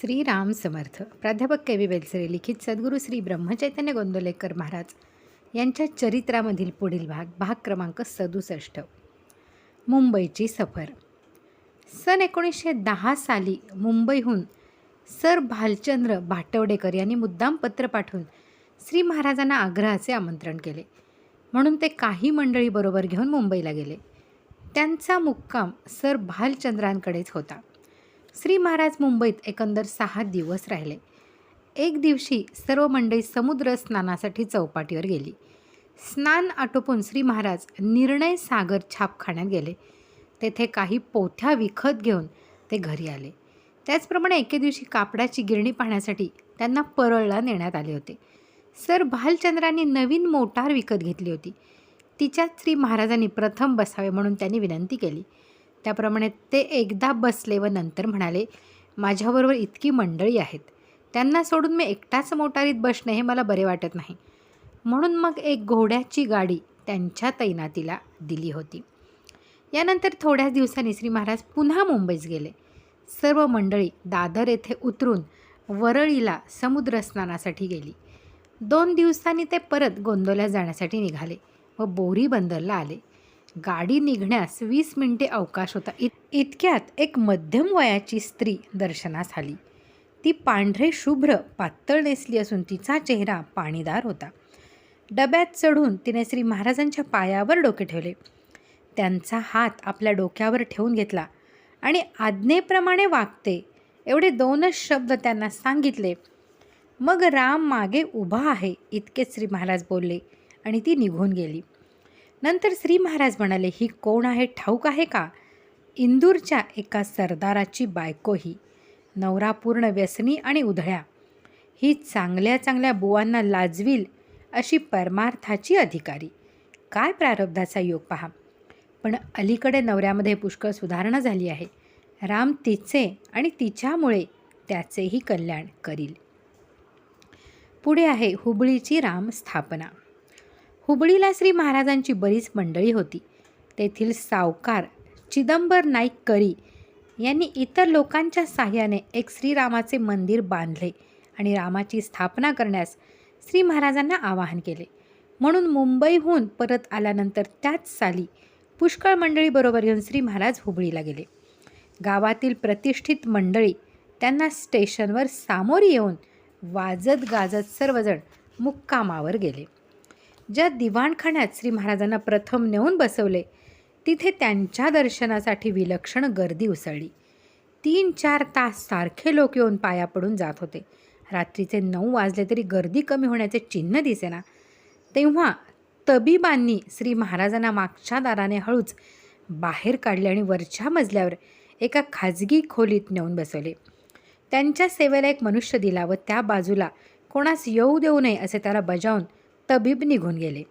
श्रीराम समर्थ प्राध्यापक K V Belsare लिखित सद्गुरू श्री ब्रह्मचैतन्य गोंदोलेकर महाराज यांच्या चरित्रामधील पुढील भाग भाग क्रमांक सदुसष्ट. मुंबईची सफर. सन एकोणीसशे दहा साली मुंबईहून सर भालचंद्र भाटवडेकर यांनी मुद्दाम पत्र पाठवून श्री महाराजांना आग्रहाचे आमंत्रण केले. म्हणून ते काही मंडळीबरोबर घेऊन मुंबईला गेले. त्यांचा मुक्काम सर भालचंद्रांकडेच होता. श्री महाराज मुंबईत एकंदर सहा दिवस राहिले. एक दिवशी सर्व मंडळी समुद्र स्नानासाठी चौपाटीवर गेली. स्नान आटोपून श्री महाराज निर्णय सागर छापखान्यात गेले. तेथे काही पोथ्या विकत घेऊन ते घरी आले. त्याचप्रमाणे एके दिवशी कापडाची गिरणी पाहण्यासाठी त्यांना परळला नेण्यात आले होते. सर भालचंद्रांनी नवीन मोटार विकत घेतली होती. तिच्यात श्री महाराजांनी प्रथम बसावे म्हणून त्यांनी विनंती केली. त्याप्रमाणे ते एकदा बसले व नंतर म्हणाले माझ्याबरोबर इतकी मंडळी आहेत. त्यांना सोडून मी एकटाच मोटारीत बसणे हे मला बरे वाटत नाही. म्हणून मग एक घोड्याची गाडी त्यांच्या तैनातीला दिली होती. यानंतर थोड्याच दिवसांनी श्री महाराज पुन्हा मुंबईस गेले. सर्व मंडळी दादर येथे उतरून वरळीला समुद्रस्नानासाठी गेली. दोन दिवसांनी ते परत गोंदवल्या जाण्यासाठी निघाले व बोरी बंदरला आले. गाडी निघण्यास वीस मिनिटे अवकाश होता. इत इतक्यात एक मध्यम वयाची स्त्री दर्शनास आली. ती पांढरे शुभ्र पातळ नेसली असून तिचा चेहरा पाणीदार होता. डब्यात चढून तिने श्री महाराजांच्या पायावर डोके ठेवले. त्यांचा हात आपल्या डोक्यावर ठेवून घेतला आणि आज्ञेप्रमाणे वागते एवढे दोनच शब्द त्यांना सांगितले. मग राम मागे उभा आहे इतकेच श्री महाराज बोलले आणि ती निघून गेली. नंतर श्री महाराज म्हणाले ही कोण आहे? ठाऊक आहे का? इंदूरच्या एका सरदाराची बायको ही. नवरा पूर्ण व्यसनी आणि उधळ्या. ही चांगल्या चांगल्या बुवांना लाजवील अशी परमार्थाची अधिकारी. काय प्रारब्धाचा योग पहा. पण अलीकडे नवऱ्यामध्ये पुष्कळ सुधारणा झाली आहे. राम तिचे आणि तिच्यामुळे त्याचेही कल्याण करील. पुढे आहे हुबळीची राम स्थापना. हुबळीला श्री महाराजांची बरीच मंडळी होती. तेथील सावकार चिदंबर नाईक करी यांनी इतर लोकांच्या साह्याने एक श्रीरामाचे मंदिर बांधले आणि रामाची स्थापना करण्यास श्री महाराजांना आवाहन केले. म्हणून मुंबईहून परत आल्यानंतर त्याच साली पुष्कळ मंडळीबरोबर येऊन श्री महाराज हुबळीला गेले. गावातील प्रतिष्ठित मंडळी त्यांना स्टेशनवर सामोरी येऊन वाजत गाजत सर्वजण मुक्कामावर गेले. ज्या दिवाणखान्यात श्री महाराजांना प्रथम नेऊन बसवले तिथे त्यांच्या दर्शनासाठी विलक्षण गर्दी उसळली. तीन चार तास सारखे लोक येऊन पाया पडून जात होते. रात्रीचे नऊ वाजले तरी गर्दी कमी होण्याचे चिन्ह दिसेना. तेव्हा तबीबांनी श्री महाराजांना मागच्या दाराने हळूच बाहेर काढले आणि वरच्या मजल्यावर एका खाजगी खोलीत नेऊन बसवले. त्यांच्या सेवेला एक मनुष्य दिला व त्या बाजूला कोणास येऊ देऊ नये असे त्याला बजावून तबीब निघून गेले.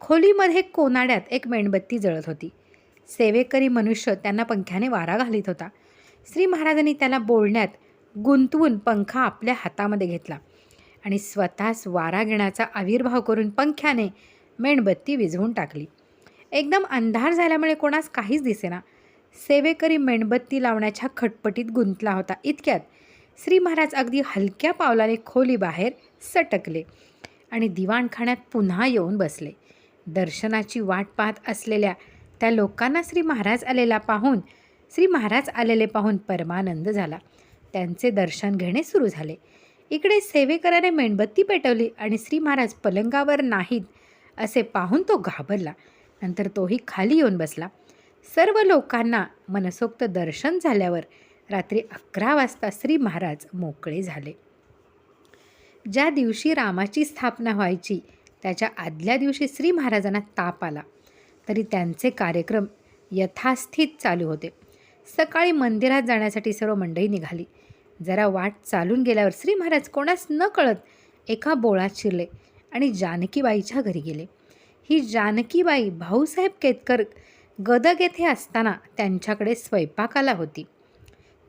खोलीमध्ये कोनाड्यात एक मेणबत्ती जळत होती. सेवेकरी मनुष्य त्यांना पंख्याने वारा घालीत होता. श्री महाराजांनी त्याला बोलण्यात गुंतवून पंखा आपल्या हातामध्ये घेतला आणि स्वतःच वारा घेण्याचा आविर्भाव करून पंख्याने मेणबत्ती विझवून टाकली. एकदम अंधार झाल्यामुळे कोणास काहीच दिसेना. सेवेकरी मेणबत्ती लावण्याच्या खटपटीत गुंतला होता. इतक्यात श्री महाराज अगदी हलक्या पावलाने खोली बाहेर सटकले. आणि दिवाणखाण्यात पुन्हा येऊन बसले. दर्शनाची वाट पाहत असलेल्या त्या लोकांना श्री महाराज आलेला पाहून श्री महाराज आलेले पाहून परमानंद झाला. त्यांचे दर्शन घेणे सुरू झाले. इकडे सेवेकराने मेणबत्ती पेटवली आणि श्री महाराज पलंगावर नाहीत असे पाहून तो घाबरला. नंतर तोही खाली येऊन बसला. सर्व लोकांना मनसोक्त दर्शन झाल्यावर रात्री अकरा वाजता श्री महाराज मोकळे झाले. ज्या दिवशी रामाची स्थापना व्हायची त्याच्या आदल्या दिवशी श्री महाराजांना ताप आला. तरी त्यांचे कार्यक्रम यथास्थित चालू होते. सकाळी मंदिरात जाण्यासाठी सर्व मंडळी निघाली. जरा वाट चालून गेल्यावर श्री महाराज कोणास न कळत एका बोळात शिरले आणि जानकीबाईच्या घरी गेले. ही जानकीबाई भाऊसाहेब केतकर गदग येथे असताना त्यांच्याकडे स्वयंपाकाला होती.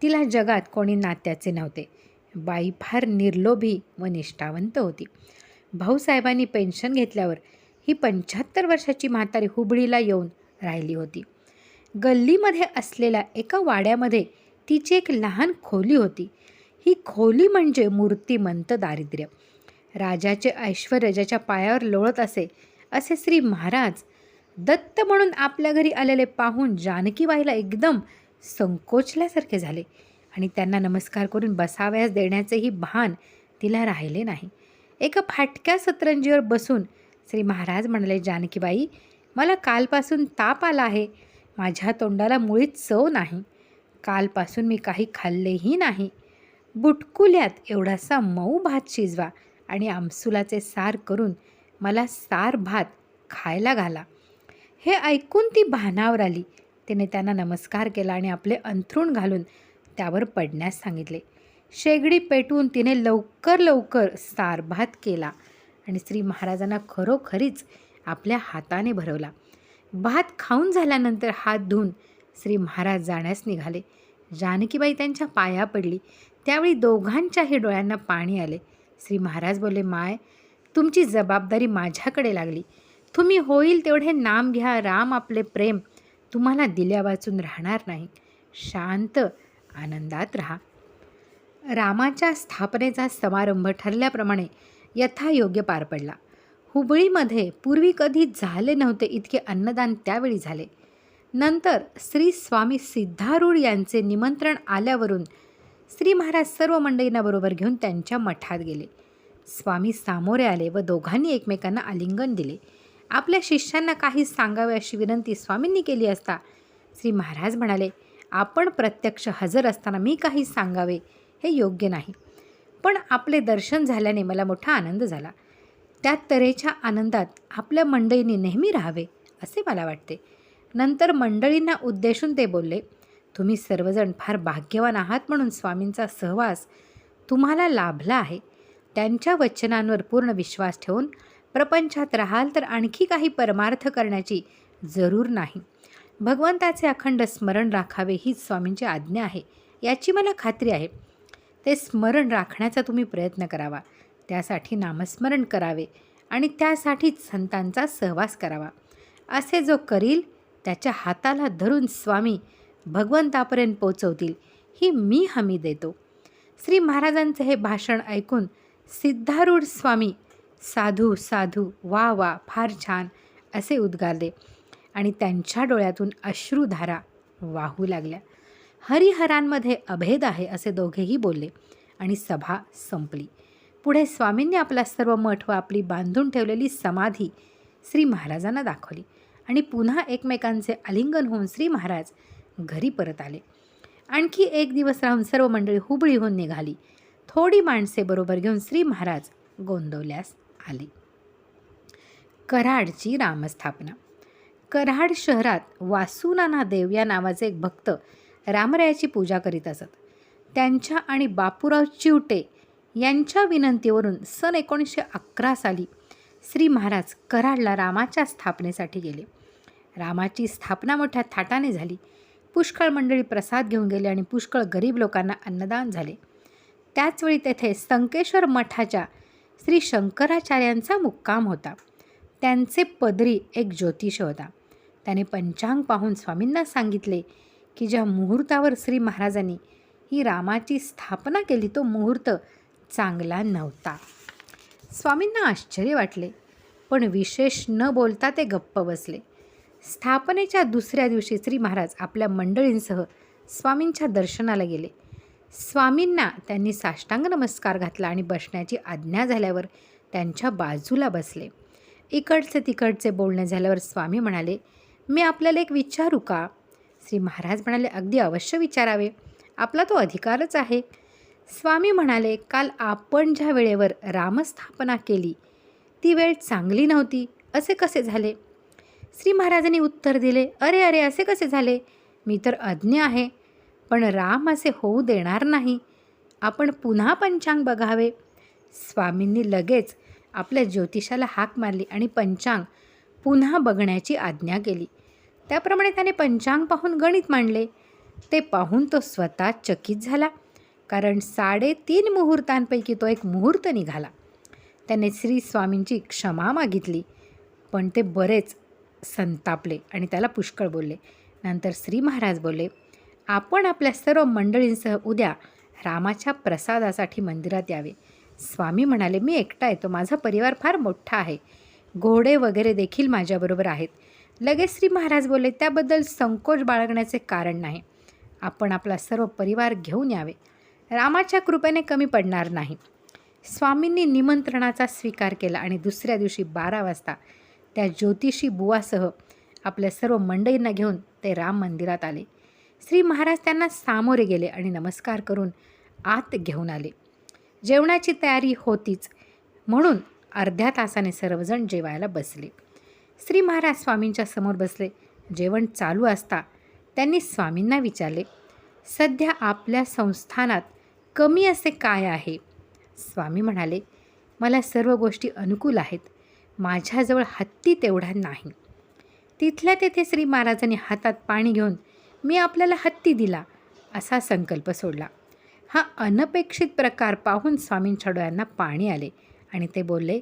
तिला जगात कोणी नात्याचे नव्हते. बाई फार निर्लोभी व निष्ठावंत होती. भाऊसाहेबांनी पेन्शन घेतल्यावर ही पंच्याहत्तर वर्षाची म्हातारी हुबळीला येऊन राहिली होती. गल्लीमध्ये असलेल्या एका वाड्यामध्ये तिची एक लहान खोली होती. ही खोली म्हणजे मूर्तिमंत दारिद्र्य. राजाचे ऐश्वर ज्याच्या पायावर लोळत असे असे श्री महाराज दत्त म्हणून आपल्या घरी आलेले पाहून जानकीबाईला एकदम संकोचल्यासारखे झाले. आणि त्यांना नमस्कार करून बसाव्यास देण्याचेही भान तिला राहिले नाही. एका फाटक्या सतरंजीवर बसून श्री महाराज म्हणाले जानकीबाई मला कालपासून ताप आला आहे. माझ्या तोंडाला मुळीच चव नाही. कालपासून मी काही खाल्लेही नाही. बुटकुल्यात एवढासा मऊ भात शिजवा आणि आमसुलाचे सार करून मला सार भात खायला घाला. हे ऐकून ती भानावर आली. तिने त्यांना नमस्कार केला आणि आपले अंथरूण घालून त्यावर पडण्यास सांगितले. शेगडी पेटवून तिने लवकर लवकर सारभात केला आणि श्री महाराजांना खरोखरीच आपल्या हाताने भरवला. भात खाऊन झाल्यानंतर हात धुवून श्री महाराज जाण्यास निघाले. जानकीबाई त्यांच्या पाया पडली. त्यावेळी दोघांच्याही डोळ्यांना पाणी आले. श्री महाराज बोलले माय तुमची जबाबदारी माझ्याकडे लागली. तुम्ही होईल तेवढे नाम घ्या. राम आपले प्रेम तुम्हाला दिल्या वाचून राहणार नाही. शांत आनंदात राहा. रामाच्या स्थापनेचा समारंभ ठरल्याप्रमाणे यथायोग्य पार पडला. हुबळीमध्ये पूर्वी कधी झाले नव्हते इतके अन्नदान त्यावेळी झाले. नंतर श्री स्वामी सिद्धारूढ यांचे निमंत्रण आल्यावरून श्री महाराज सर्व मंडळींना बरोबर घेऊन त्यांच्या मठात गेले. स्वामी सामोरे आले व दोघांनी एकमेकांना आलिंगन दिले. आपल्या शिष्यांना काही सांगावे अशी विनंती स्वामींनी केली असता श्री महाराज म्हणाले आपण प्रत्यक्ष हजर असताना मी काही सांगावे हे योग्य नाही. पण आपले दर्शन झाल्याने मला मोठा आनंद झाला. त्या तऱ्हेच्या आनंदात आपल्या मंडळींनी नेहमी राहावे असे मला वाटते. नंतर मंडळींना उद्देशून ते बोलले तुम्ही सर्वजण फार भाग्यवान आहात म्हणून स्वामींचा सहवास तुम्हाला लाभला आहे. त्यांच्या वचनांवर पूर्ण विश्वास ठेवून प्रपंचात राहाल तर आणखी काही परमार्थ करण्याची जरूर नाही. भगवंताचे अखंड स्मरण राखावे हीच स्वामींची आज्ञा आहे. याची मला खात्री आहे. ते स्मरण राखण्याचा तुम्ही प्रयत्न करावा. त्यासाठी नामस्मरण करावे आणि त्यासाठीच संतांचा सहवास करावा. असे जो करील त्याच्या हाताला धरून स्वामी भगवंतापर्यंत पोचवतील ही मी हमी देतो. श्री महाराजांचं हे भाषण ऐकून सिद्धारूढ स्वामी साधू साधू वा वा फार छान असे उद्गारले. आणि त्यांच्या डोळ्यातून अश्रुधारा वाहू लागल्या. हरिहरांमध्ये अभेद आहे असे दोघेही बोलले आणि सभा संपली. पुढे स्वामींनी आपला सर्व मठ व आपली बांधून ठेवलेली समाधी श्री महाराजांना दाखवली आणि पुन्हा एकमेकांचे आलिंगन होऊन श्री महाराज घरी परत आले. आणखी एक दिवस राहून सर्व मंडळी हुबळीहून निघाली. थोडी माणसे बरोबर घेऊन श्री महाराज गोंदवल्यास आले. कराडची रामस्थापना कराड शहरात वासुनाना देव या नावाचे एक भक्त रामरायाची पूजा करीत असत. त्यांच्या आणि बापूराव चिवटे यांच्या विनंतीवरून सन एकोणीसशे अकरा साली श्री महाराज कराडला रामाच्या स्थापनेसाठी गेले. रामाची स्थापना मोठ्या थाटाने झाली. पुष्कळ मंडळी प्रसाद घेऊन गेले आणि पुष्कळ गरीब लोकांना अन्नदान झाले. त्याचवेळी तेथे संकेश्वर मठाच्या श्री शंकराचार्यांचा मुक्काम होता. त्यांचे पदरी एक ज्योतिष होता. त्याने पंचांग पाहून स्वामींना सांगितले की ज्या मुहूर्तावर श्री महाराजांनी ही रामाची स्थापना केली तो मुहूर्त चांगला नव्हता. स्वामींना आश्चर्य वाटले पण विशेष न बोलता ते गप्प बसले. स्थापनेच्या दुसऱ्या दिवशी श्री महाराज आपल्या मंडळींसह स्वामींच्या दर्शनाला गेले. स्वामींना त्यांनी साष्टांग नमस्कार घातला आणि बसण्याची आज्ञा झाल्यावर त्यांच्या बाजूला बसले. इकडचे तिकडचे बोलणे झाल्यावर स्वामी म्हणाले मी आपल्याला एक विचारू का? श्री महाराज म्हणाले अगदी अवश्य विचारावे. आपला तो अधिकारच आहे. स्वामी म्हणाले काल आपण ज्या वेळेवर रामस्थापना केली ती वेळ चांगली नव्हती. असे कसे झाले? श्री महाराजांनी उत्तर दिले अरे अरे असे कसे झाले? मी तर अज्ञ आहे पण राम असे होऊ देणार नाही. आपण पुन्हा पंचांग बघावे. स्वामींनी लगेच आपल्या ज्योतिषाला हाक मारली आणि पंचांग पुन्हा बघण्याची आज्ञा केली. त्याप्रमाणे त्याने पंचांग पाहून गणित मांडले. ते पाहून तो स्वतः चकित झाला. कारण साडेतीन मुहूर्तांपैकी तो एक मुहूर्त निघाला. त्याने श्री स्वामींची क्षमा मागितली. पण ते बरेच संतापले आणि त्याला पुष्कळ बोलले. नंतर श्री महाराज बोलले आपण आपल्या सर्व मंडळींसह उद्या रामाच्या प्रसादासाठी मंदिरात यावे. स्वामी म्हणाले मी एकटा येतो माझा परिवार फार मोठा आहे. घोडे वगैरे देखील माझ्याबरोबर आहेत. लगेच श्री महाराज बोलले त्याबद्दल संकोच बाळगण्याचे कारण नाही. आपण आपला सर्व परिवार घेऊन यावे. रामाच्या कृपेने कमी पडणार नाही. स्वामींनी निमंत्रणाचा स्वीकार केला आणि दुसऱ्या दिवशी बारा वाजता त्या ज्योतिषी बुवासह आपल्या सर्व मंडळींना घेऊन ते राम मंदिरात आले. श्री महाराज त्यांना सामोरे गेले आणि नमस्कार करून आत घेऊन आले. जेवणाची तयारी होतीच. म्हणून अर्ध्या तासाने सर्वजण जेवायला बसले. श्री महाराज स्वामींच्या समोर बसले. जेवण चालू असता त्यांनी स्वामींना विचारले सध्या आपल्या संस्थानात कमी असे काय आहे? स्वामी म्हणाले मला सर्व गोष्टी अनुकूल आहेत. माझ्याजवळ हत्ती तेवढा नाही. तिथल्या तेथे श्री महाराजांनी हातात पाणी घेऊन मी आपल्याला हत्ती दिला असा संकल्प सोडला. हा अनपेक्षित प्रकार पाहून स्वामींच्या डोळ्यांना पाणी आले आणि ते बोलले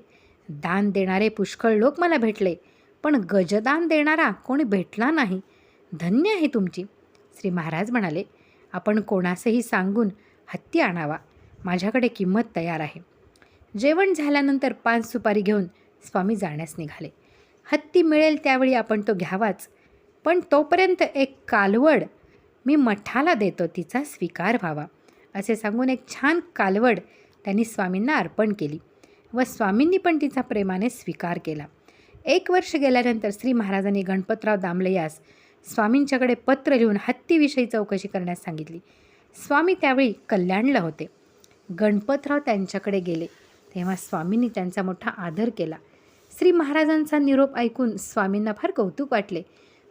दान देणारे पुष्कळ लोक मला भेटले पण गजदान देणारा कोणी भेटला नाही. धन्य आहे तुमची. श्री महाराज म्हणाले आपण कोणासही सांगून हत्ती आणावा. माझ्याकडे किंमत तयार आहे. जेवण झाल्यानंतर पान सुपारी घेऊन स्वामी जाण्यास निघाले. हत्ती मिळेल त्यावेळी आपण तो घ्यावाच पण तोपर्यंत एक कालवड मी मठाला देतो तिचा स्वीकार व्हावा. असे सांगून एक छान कालवड त्यांनी स्वामींना अर्पण केली व स्वामींनी पण तिचा प्रेमाने स्वीकार केला. एक वर्ष गेल्यानंतर श्री महाराजांनी गणपतराव दामले यास स्वामींच्याकडे पत्र लिहून हत्तीविषयी चौकशी करण्यास सांगितली. स्वामी त्यावेळी कल्याणला होते. गणपतराव त्यांच्याकडे गेले. तेव्हा स्वामींनी त्यांचा मोठा आदर केला. श्री महाराजांचा निरोप ऐकून स्वामींना फार कौतुक वाटले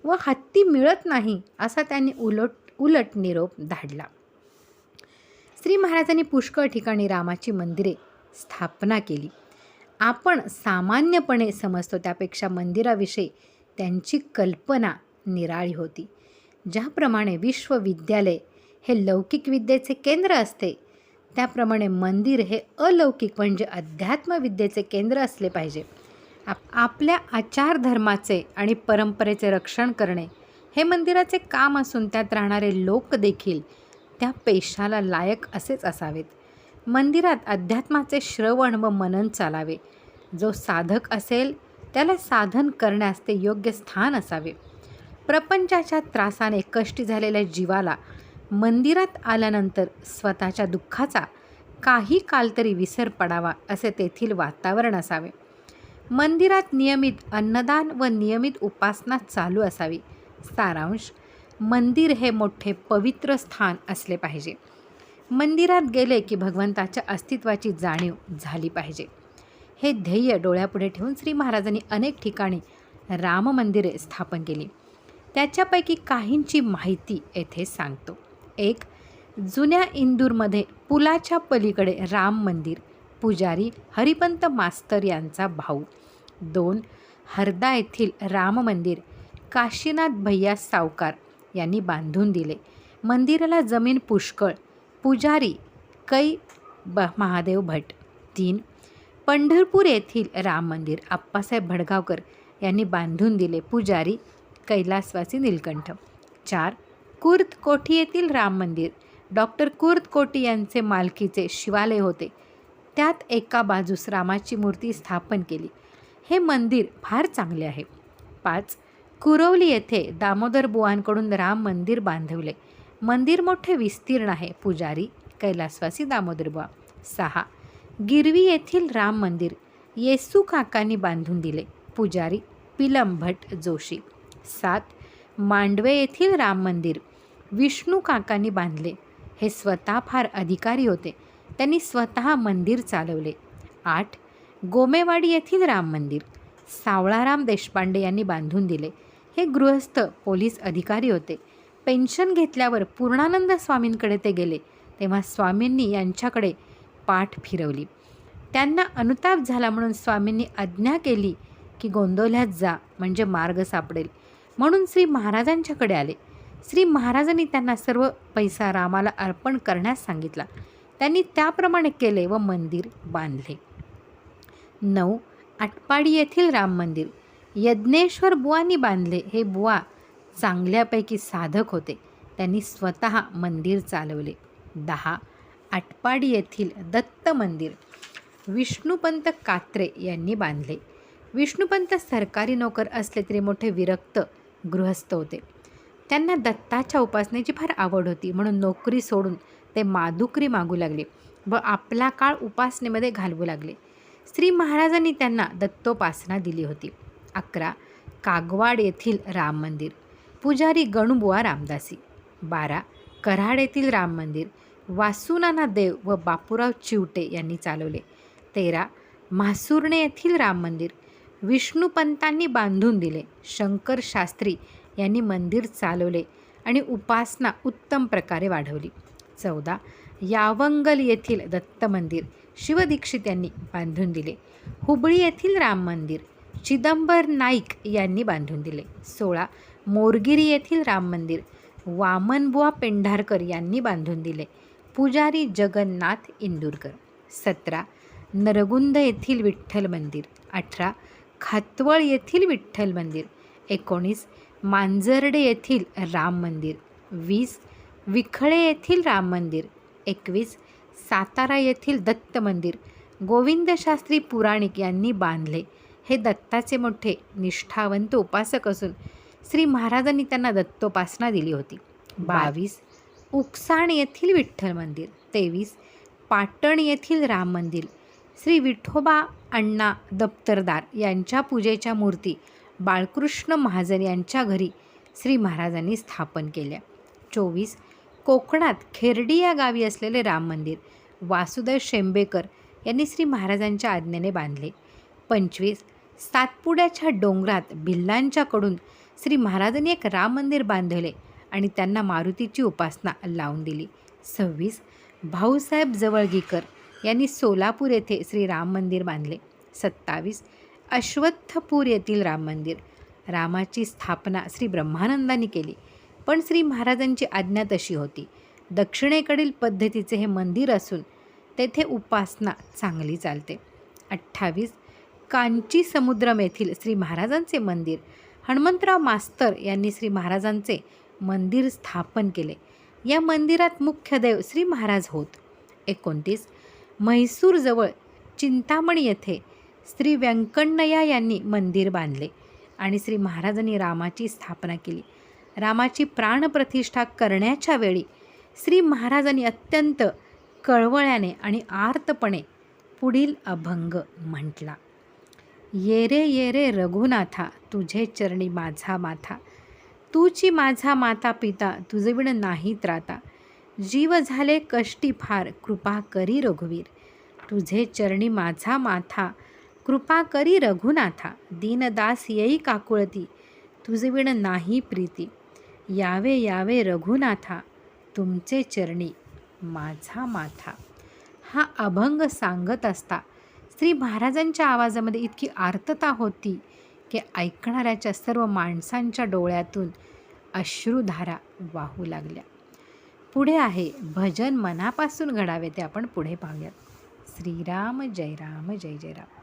व हत्ती मिळत नाही असा त्यांनी उलट उलट निरोप धाडला. श्री महाराजांनी पुष्कळ ठिकाणी रामाची मंदिरे स्थापना केली. आपण सामान्यपणे समजतो त्यापेक्षा मंदिराविषयी त्यांची कल्पना निराळी होती. ज्याप्रमाणे विश्वविद्यालय हे लौकिक विद्येचे केंद्र असते त्याप्रमाणे मंदिर हे अलौकिक म्हणजे अध्यात्मविद्येचे केंद्र असले पाहिजे. आप आपल्या आचारधर्माचे आणि परंपरेचे रक्षण करणे हे मंदिराचे काम असून त्यात राहणारे लोक देखील त्या पेशाला लायक असेच असावेत. मंदिरात अध्यात्माचे श्रवण व मनन चालावे. जो साधक असेल त्याला साधन करण्यास ते योग्य स्थान असावे. प्रपंचाच्या त्रासाने कष्टी झालेल्या जीवाला मंदिरात आल्यानंतर स्वतःच्या दुःखाचा काही काल तरी विसर पडावा असे तेथील वातावरण असावे. मंदिरात नियमित अन्नदान व नियमित उपासना चालू असावी. सारांश मंदिर हे मोठे पवित्र स्थान असले पाहिजे. मंदिरात गेले की भगवंताच्या अस्तित्वाची जाणीव झाली पाहिजे. हे ध्येय डोळ्यापुढे ठेवून श्री महाराजांनी अनेक ठिकाणी राम मंदिरे स्थापन केली. त्याच्यापैकी काहींची माहिती येथे सांगतो. एक जुन्या इंदूरमध्ये पुलाच्या पलीकडे राम मंदिर पुजारी हरिपंत मास्तर यांचा भाऊ. दोन हरदा येथील राम मंदिर काशीनाथ भैया सावकार यांनी बांधून दिले. मंदिराला जमीन पुष्कळ. पुजारी कै ब महादेव भट. तीन पंढरपूर येथील राम मंदिर. आप्पासाहेब भडगावकर यांनी बांधून दिले पुजारी कैलासवासी नीलकंठ. चार कुर्त कोठी येथील राम मंदिर. डॉक्टर कुर्त कोठी यांचे मालकीचे शिवालय होते. त्यात एका बाजूस रामाची मूर्ती स्थापन केली. हे मंदिर फार चांगले आहे. पाच कुरवली येथे दामोदर बुवांकडून राम मंदिर बांधवले. मंदिर मोठे विस्तीर्ण आहे. पुजारी कैलासवासी दामोदर बुवा. सहा. गिरवी येथील राम मंदिर येसू काकांनी बांधून दिले. पुजारी पिलंभट जोशी. सात. मांडवे येथील राम मंदिर विष्णू काकांनी बांधले. हे स्वतः फार अधिकारी होते. त्यांनी स्वतः मंदिर चालवले. आठ. गोमेवाडी येथील राम मंदिर सावळाराम देशपांडे यांनी बांधून दिले. हे गृहस्थ पोलीस अधिकारी होते. पेन्शन घेतल्यावर पूर्णानंद स्वामींकडे ते गेले. तेव्हा स्वामींनी यांच्याकडे पाठ फिरवली. त्यांना अनुताप झाला म्हणून स्वामींनी आज्ञा केली की गोंदवल्यात जा म्हणजे मार्ग सापडेल. म्हणून श्री महाराजांच्याकडे आले. श्री महाराजांनी त्यांना सर्व पैसा रामाला अर्पण करण्यास सांगितला. त्यांनी त्याप्रमाणे केले व मंदिर बांधले. नऊ आटपाडी येथील राम मंदिर. यज्ञेश्वर बुवांनी बांधले हे बुवा चांगल्यापैकी साधक होते. त्यांनी स्वतः मंदिर चालवले. दहा आटपाडी येथील दत्त मंदिर. विष्णुपंत कात्रे यांनी बांधले. विष्णुपंत सरकारी नोकर असले तरी मोठे विरक्त गृहस्थ होते. त्यांना दत्ताच्या उपासनेची फार आवड होती. म्हणून नोकरी सोडून ते मादुकरी मागू लागले व आपला काळ उपासनेमध्ये घालवू लागले. श्री महाराजांनी त्यांना दत्तोपासना दिली होती. अकरा कागवाड येथील राम मंदिर. पुजारी गणुबुवा रामदासी. बारा कराड येथील राम मंदिर. वासुनाना देव व बापूराव चिवटे यांनी चालवले. तेरा म्हासुर्णे येथील राम मंदिर. विष्णुपंतांनी बांधून दिले. शंकर शास्त्री यांनी मंदिर चालवले आणि उपासना उत्तम प्रकारे वाढवली. चौदा यावंगल येथील दत्त मंदिर. शिवदीक्षित यांनी बांधून दिले. हुबळी येथील राम मंदिर. चिदंबर नाईक यांनी बांधून दिले. सोळा मोरगिरी येथील राम मंदिर वामनबुवा पेंढारकर यांनी बांधून दिले. पुजारी जगन्नाथ इंदूरकर. सतरा नरगुंद येथील विठ्ठल मंदिर अठरा खातवळ येथील विठ्ठल मंदिर एकोणीस मांजर्डे येथील राम मंदिर वीस विखळे येथील राम मंदिर एकवीस सातारा येथील दत्त मंदिर गोविंदशास्त्री पुराणिक यांनी बांधले. हे दत्ताचे मोठे निष्ठावंत उपासक असून श्री महाराजांनी त्यांना दत्तोपासना दिली होती. बावीस उकसाण येथील विठ्ठल मंदिर तेवीस पाटण येथील राम मंदिर श्री विठोबा अण्णा दप्तरदार यांच्या पूजेच्या मूर्ती बाळकृष्ण महाजन यांच्या घरी श्री महाराजांनी स्थापन केल्या. चोवीस कोकणात खेर्डी या गावी असलेले राम मंदिर वासुदेव शेंबेकर यांनी श्री महाराजांच्या आज्ञेने बांधले. पंचवीस सातपुड्याच्या डोंगरात भिल्लांच्याकडून श्री महाराजांनी एक राम मंदिर बांधले आणि त्यांना मारुतीची उपासना लावून दिली. सव्वीस. भाऊसाहेब जवळगीकर यांनी सोलापूर येथे श्री राम मंदिर बांधले. सत्तावीस. अश्वत्थपूर येथील राम मंदिर. रामाची स्थापना श्री ब्रह्मानंदांनी केली पण श्री महाराजांची आज्ञा तशी होती. दक्षिणेकडील पद्धतीचे हे मंदिर असून तेथे उपासना चांगली चालते. अठ्ठावीस. कांची समुद्रम येथील श्री महाराजांचे मंदिर. हनुमंतराव मास्तर यांनी श्री महाराजांचे मंदिर स्थापन केले. या मंदिरात मुख्य देव श्री महाराज होत. एकोणतीस म्हैसूरजवळ चिंतामणी येथे श्री व्यंकण्णया यांनी मंदिर बांधले आणि श्री महाराजांनी रामाची स्थापना केली. रामाची प्राणप्रतिष्ठा करण्याच्या वेळी श्री महाराजांनी अत्यंत कळवळ्याने आणि आर्तपणे पुढील अभंग म्हटला. ये रे ये रे रघुनाथा तुझे चरणी माझा माथा. तूची माझा माता पिता तुझविण नाही त्राता जीव झाले कष्टी फार कृपा करी रघुवीर. तुझे चरणी माझा माथा कृपा करी रघुनाथा. दीनदास येई काकुळती तुझविण नाही प्रीती. यावे यावे रघुनाथा तुमचे चरणी माझा माथा. हा अभंग सांगत असता श्री महाराजांच्या आवाजामध्ये इतकी आर्तता होती की ऐकणाऱ्याच्या सर्व माणसांच्या डोळ्यातून अश्रुधारा वाहू लागल्या. पुढे आहे भजन मनापासून घडावे ते आपण पुढे पाहूयात. श्रीराम जय राम जय जय राम.